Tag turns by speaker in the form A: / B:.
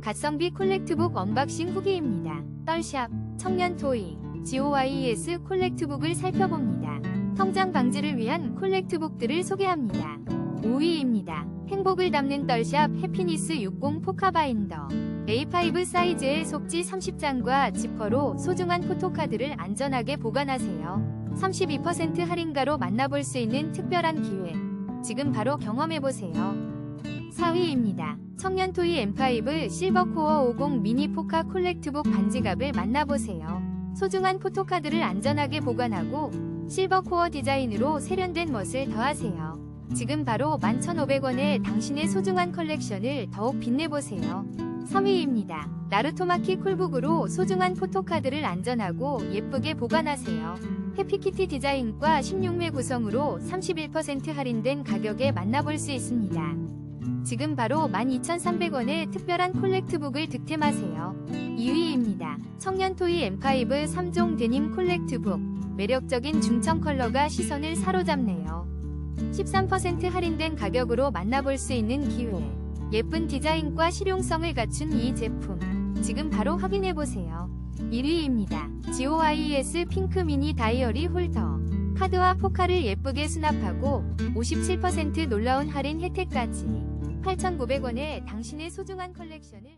A: 갓성비 콜렉트북 언박싱 후기입니다. 떨샵, 청년 토이, GOYS 콜렉트북을 살펴봅니다. 성장 방지를 위한 콜렉트북들을 소개합니다. 5위입니다. 행복을 담는 떨샵 해피니스 60 포카바인더 A5 사이즈의 속지 30장과 지퍼로 소중한 포토카드를 안전하게 보관하세요. 32% 할인가로 만나볼 수 있는 특별한 기회. 지금 바로 경험해보세요. 4위입니다. 청년토이 M5 실버코어 50 미니 포카 콜렉트북 반지갑을 만나보세요. 소중한 포토카드를 안전하게 보관하고 실버코어 디자인으로 세련된 멋을 더하세요. 지금 바로 11,500원에 당신의 소중한 컬렉션을 더욱 빛내보세요. 3위입니다. 나루토마키 쿨북으로 소중한 포토카드를 안전하고 예쁘게 보관하세요. 해피키티 디자인과 16매 구성으로 31% 할인된 가격에 만나볼 수 있습니다. 지금 바로 12,300원의 특별한 콜렉트북을 득템하세요. 2위입니다. 청년토이 M5 3종 데님 콜렉트북. 매력적인 중청 컬러가 시선을 사로잡네요. 13% 할인된 가격으로 만나볼 수 있는 기회. 예쁜 디자인과 실용성을 갖춘 이 제품. 지금 바로 확인해보세요. 1위입니다. GOIS 핑크 미니 다이어리 홀더. 카드와 포카를 예쁘게 수납하고 57% 놀라운 할인 혜택까지 8,900원에 당신의 소중한 컬렉션을